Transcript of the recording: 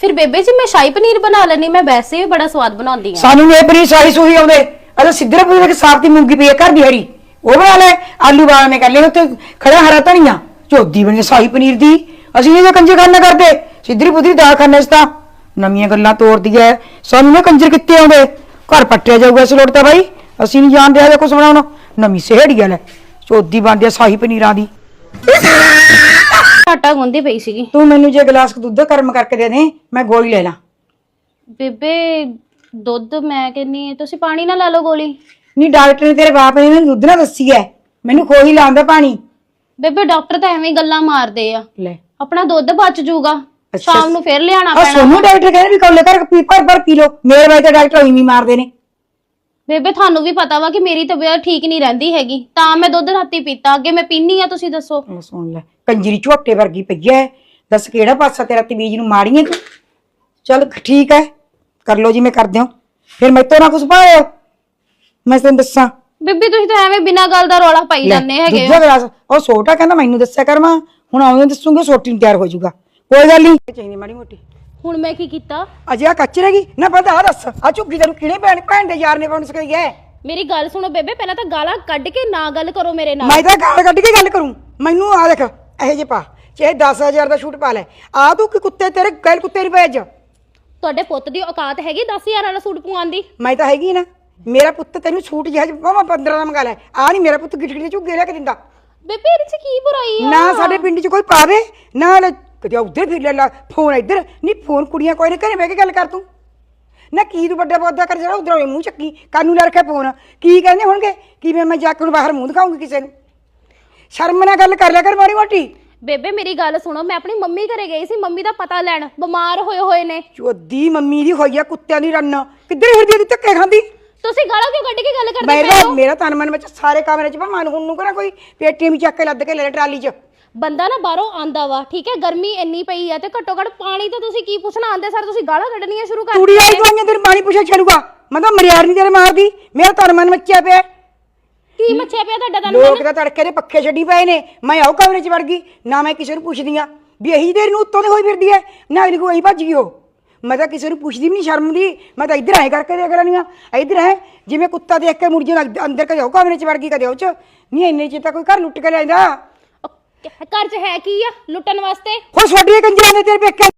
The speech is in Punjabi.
ਫਿਰ ਬੇਬੇ ਜੀ ਮੈਂ ਸ਼ਾਹੀ ਪਨੀਰ ਬਣਾ ਲੈਣੀ ਮੈਂ ਵੈਸੇ ਵੀ ਬੜਾ ਸਵਾਦ ਬਣਾਉਂਦੀ ਆ ਸਾਨੂੰ ਇਹ ਪਨੀਰ ਸਾਈ ਸੂਹੀ ਆਉਂਦੇ। ਅਰੇ ਸਿੱਧਰ ਪਨੀਰ ਇੱਕ ਸਾਫ਼ ਦੀ ਮੂੰਗੀ ਪਈ ਹੈ ਘਰ ਦੀ ਹਰੀ। ਉਹ ਬਣਾ ਲੈ ਆਲੂ ਵਾਲਾ ਨੇ ਕਰ ਲੈ ਉੱਤੇ ਖੜਾ ਹਰਾ ਧਨੀਆ। ਝੋਦੀ ਬਣੀ ਸਾਈ ਪਨੀਰ ਦੀ। ਅਸੀਂ ਇਹ ਕੰਜਰ ਖਾਨਾ ਕਰਦੇ। ਸਿੱਧਰੀ ਪੁੱਧਰੀ ਦਾਲ ਖਾਣੇ ਇਸ ਤਾਂ। ਨਵੀਆਂ ਗੱਲਾਂ ਤੋੜਦੀ ਐ ਸਾਨੂੰ ਨਾ ਕੰਜਰ ਕਿੱਥੇ ਆਉਂਦੇ? ਘਰ ਪੱਟਿਆ ਜਾਊਗਾ ਇਸ ਲੋੜ ਤਾਂ ਬਾਈ। ਅਸੀਂ ਨਹੀਂ ਜਾਣਦੇ ਆ ਕੁਛ ਬਣਾਉਣਾ ਨਵੀਂ ਸਿਹੜੀ ਐ ਝੋਦੀ ਬਣਦੀ ਐ ਸਾਈ ਪਨੀਰਾਂ ਦੀ। ਆਟਾ ਗੁੰਦੀ ਪਈ ਸੀਗੀ। ਤੂੰ ਮੈਨੂੰ ਜੇ ਗਲਾਸ ਕੁ ਦੁੱਧ ਗਰਮ ਕਰਕੇ ਦੇ ਦੇ ਮੈਂ ਗੋਲੀ ਲੈ ਲਾਂ। ਬੇਬੇ ਦੁੱਧ ਮੈਂ ਕਹਿੰਨੀ ਤੁਸੀਂ ਪਾਣੀ ਨਾ ਲਾ ਲਓ ਗੋਲੀ। ਨਹੀਂ ਡਾਕਟਰ ਨੇ ਤੇਰੇ ਬਾਪ ਨੇ ਮੈਨੂੰ ਦੁੱਧ ਨਾ ਦੱਸੀ ਐ। ਮੈਨੂੰ ਖੋਈ ਲਾਉਂਦਾ ਪਾਣੀ। ਬੇਬੇ ਡਾਕਟਰ ਤਾਂ ਐਵੇਂ ਹੀ ਗੱਲਾਂ ਮਾਰਦੇ ਆ। ਲੈ। ਆਪਣਾ ਦੁੱਧ ਬਚ ਜਾਊਗਾ ਅੱਛਾ। ਸ਼ਾਮ ਨੂੰ ਫੇਰ ਲਿਆਣਾ ਆ ਪੈਣਾ। ਸੋਨੂੰ ਡਾਕਟਰ ਕਹਿੰਦੇ ਵੀ ਕੋਲੇ ਕਰ ਪੀ ਪਰ ਪਰ ਪੀ ਲੋ ਮੇਰੇ ਤਾਂ ਡਾਕਟਰ ਉਹੀ ਮਾਰਦੇ ਨੇ। ਬੇਬੇ ਤੁਹਾਨੂੰ ਵੀ ਪਤਾ ਵਾ ਕਿ ਮੇਰੀ ਤਬੀਅਤ ਠੀਕ ਨਹੀਂ ਰਹਿੰਦੀ ਹੈਗੀ। ਤਾਂ ਮੈਂ ਦੁੱਧ ਰਾਤੀ ਪੀਤਾ। ਅੱਗੇ ਮੈਂ ਪੀਨੀ ਆ ਤੁਸੀਂ ਦੱਸੋ। ਸੁਣ ਲੈ। ਕੰਜਰੀ ਝੋਟੇ ਵਰਗੀ ਪਈ ਐ। ਦੱਸ ਕਿਹੜਾ ਪਾਸਾ ਤੇਰਾ ਤਵੀਜ ਨੂੰ ਮਾੜੀ ਐ ਤੂੰ? ਚੱਲ ਠੀਕ ਐ ਕਰ ਲੋ ਜੀ ਮੈਂ ਕਰ ਦਿਆਂ। ਫਿਰ ਮੈਥੋਂ ਨਾ ਕੁਛ ਪਾਇਓ। ਮੈਂ ਤੈਨੂੰ ਦੱਸਾਂ। ਬੇਬੇ ਤੁਸੀਂ ਤਾਂ ਐਵੇਂ ਬਿਨਾਂ ਗੱਲ ਦਾ ਰੌਲਾ ਪਾਈ ਜਾਂਦੇ ਹੈਗੇ ਦੂਜਾ ਗਲਾਸ ਉਹ ਛੋਟਾ ਕਹਿੰਦਾ ਮੈਨੂੰ ਦੱਸਿਆ ਕਰ ਮਾਂ। ਹੁਣ ਆਉਂਦੇ ਦੱਸੂਗੇ ਛੋਟੀ ਨੂੰ ਤਿਆਰ ਹੋ ਜਾਊਗਾ। ਕੋਈ ਗੱਲ ਨਹੀਂ ਚਾਹੀਦੀ ਮਾੜੀ ਮੋਟੀ। ਹੁਣ ਮੈਂ ਕੀ ਕੀਤਾ? ਅਜੇ ਆ ਕੱਚ ਰਹੇਗੀ ਨਾ ਪਤਾ ਆ ਦੱਸ ਆ ਝੁੱਗੀ ਤੈਨੂੰ ਕਿਹੜੇ ਭੈਣ ਭੈਣ ਦੇ ਯਾਰ ਨੇ ਪਾਉਣ ਸਕਾਈ ਐ? ਮੇਰੀ ਗੱਲ ਸੁਣੋ ਬੇਬੇ ਪਹਿਲਾਂ ਤਾਂ ਗਾਲਾਂ ਕੱਢ ਕੇ ਨਾ ਗੱਲ ਕਰੋ ਮੇਰੇ ਨਾਲ। ਮੈਂ ਤਾਂ ਗਾਲ ਕੱਢ ਕੇ ਗੱਲ ਕਰੂੰ। ਮੈਨੂੰ ਆ ਦੇਖ ਇਹੋ ਜਿਹੇ ਪਾ। ਚਾਹੇ 10000 ਦਾ ਸ਼ੂਟ ਪਾ ਲੈ। ਆ ਤੂੰ ਕਿ ਕੁੱਤੇ ਤੇਰੇ ਗੈਲ ਕੁੱਤੇ ਨਹੀਂ ਭੇਜ। ਤੁਹਾਡੇ ਪੁੱਤ ਦੀ ਔਕਾਤ ਹੈਗੀ 10000 ਵਾਲਾ ਸੂਟ ਪਵਾਉਣ ਦੀ? ਮੈਂ ਤਾਂ ਹੈਗੀ ਨਾ। ਮੇਰਾ ਪੁੱਤ ਤੈਨੂੰ ਸੂਟ ਜਿਹਾ ਭਾਵੇਂ 15 ਦਾ ਮੰਗਾ ਲੈ। ਆ ਨਹੀਂ ਮੇਰਾ ਪੁੱਤ ਗਿੱਠੜੀ ਦੇ ਝੁੱਗੇ ਲੈ ਕੇ ਦਿੰਦਾ। ਬੇਬੇ ਇਹਦੇ ਚ ਕੀ ਬੁਰਾਈ ਆ? ਨਾ ਸਾਡੇ ਪਿੰਡ 'ਚ ਕੋਈ ਪਾਵੇ ਨਾ ਲੈ ਕਦੇ ਉੱਧਰ ਫਿਰ ਲੈ ਲਾ ਫੋਨ ਇੱਧਰ। ਨਹੀਂ ਫੋਨ ਕੁੜੀਆਂ ਕੋਈ ਨਾ ਘਰੇ ਬਹਿ ਕੇ ਗੱਲ ਕਰ ਤੂੰ। ਨਾ ਕੀ ਤੂੰ ਵੱਡਾ ਪੌਦਾ ਕਰ ਜਿਹੜਾ ਉਧਰੋਂ ਮੂੰਹ ਚੱਕੀ। ਕਾਨੂੰ ਲੈ ਰੱਖਿਆ ਫੋਨ। ਕੀ ਕਹਿੰਦੇ ਹੋਣਗੇ? ਕਿਵੇਂ ਮੈਂ ਜਾ ਕੇ ਹੁਣ ਬਾਹਰ ਮੂੰਹ ਦਿਖਾਉਂਗੀ ਕਿਸੇ ਨੂੰ? ਸ਼ਰਮ ਨਾਲ ਗੱਲ ਕਰ ਲਿਆ ਕਰ ਮਾੜੀ ਮੋਟੀ। ਬੇਬੇ ਮੇਰੀ ਗੱਲ ਸੁਣੋ ਮੈਂ ਆਪਣੀ ਮੰਮੀ ਘਰੇ ਗਈ ਸੀ ਮੰਮੀ ਦਾ ਪਤਾ ਲੈਣ ਬਿਮਾਰ ਹੋਏ ਹੋਏ ਨੇ। ਚੋਦੀ ਮੰਮੀ ਦੀ ਹੋਈ ਆ ਕੁੱਤਿਆਂ ਦੀ ਰੰਨ ਕਿੱਧਰ ਫਿਰਦੀ ਆ ਤੂੰ ਧੱਕੇ ਖਾਂਦੀ? ਤੁਸੀਂ ਗਾਲਾਂ ਕਿਉਂ ਕੱਢ ਕੇ ਗੱਲ ਕਰਦੇ ਪਏ ਮੇਰਾ ਹੋ? ਮੇਰਾ ਤਨ ਮਨ ਵਿੱਚ ਸਾਰੇ ਕਮਰੇ 'ਚ ਭਾਵੇਂ ਹੁਣ ਨੂੰ ਕਰਾ ਕੋਈ ਪੇਟੀਆਂ ਵੀ ਚੱਕ ਕੇ ਲੱਦ ਕੇ ਲੈ ਲੈ ਟਰਾਲੀ 'ਚ। ਬੰਦਾ ਨਾ ਬਾਹਰੋਂ ਆਂਦਾ ਵਾ ਠੀਕ ਹੈ? ਗਰਮੀ ਇੰਨੀ ਪਈ ਆ ਤੇ ਘੱਟੋ ਘੱਟ ਪਾਣੀ ਤਾਂ ਤੁਸੀਂ ਕੀ ਪੁੱਛਣਾ? ਆਂਦੇ ਸਰ ਤੁਸੀਂ ਗਾਲਾਂ ਕੱਢਣੀਆਂ ਸ਼ੁਰੂ ਕਰ ਕੁੜੀ ਆਈ ਦਵਾਈਆਂ ਤੇਰੇ ਪਾਣੀ ਪੁੱਛਿਆ ਛੜੂਗਾ ਮੈਂ ਤਾਂ ਮਰਿਆਰ ਨਹੀਂ ਤੇਰੇ ਮਾਰਦੀ। ਮੇਰਾ ਤਨ ਮਨ ਮੱਚਿਆ ਪਿਆ। ਕੀ ਮੱਛਿਆ ਪਿਆ ਤੁਹਾਡਾ ਤਨ ਲੋਕ ਤਾਂ ਤੜਕੇ ਦੇ ਪੱਖੇ ਛੱਡੀ ਪਏ ਨੇ। ਮੈਂ ਆਉ ਕਮਰੇ 'ਚ ਵੜ ਗਈ ਨਾ ਮੈਂ ਕਿਸੇ ਨੂੰ ਪੁੱਛਦੀ ਆ ਵੀ ਇਹੀ ਦੇਰ ਨੂੰ ਉੱਤੋਂ ਦੀ ਹੋਈ ਫਿਰਦੀ ਐ ਨਾ ਇਹਨੂੰ ਕੋਈ ਭੱਜ ਗਈ ਉਹ। ਮੈਂ ਤਾਂ ਕਿਸੇ ਨੂੰ ਪੁੱਛਦੀ ਵੀ ਨਹੀਂ ਸ਼ਰਮ ਦੀ ਮੈਂ ਤਾਂ ਇੱਧਰ ਆਏ ਕਰਕੇ ਦੇਖ ਲੈਣੀ ਆ ਇੱਧਰ ਹੈ ਜਿਵੇਂ ਕੁੱਤਾ ਦੇਖ ਕੇ ਮੁੜ ਜੇ ਅੰਦਰ ਕਦੇ ਉਹ ਕਮਰੇ 'ਚ ਵੜ ਗਈ ਕਦੇ ਉਹ 'ਚ। ਨਹੀਂ ਇੰਨੇ 'ਚ ਤਾਂ ਕੋਈ ਘਰ ਲੁੱਟ ਕੇ ਲਿਆਂਦਾ। ਘਰ 'ਚ ਹੈ ਕੀ ਆ ਲੁੱਟਣ ਵਾਸਤੇ? ਹੋ ਛੋਡੀਆਂ ਕੰਜਰਾਂ ਨੇ ਤੇਰੇ ਪੇਕੇ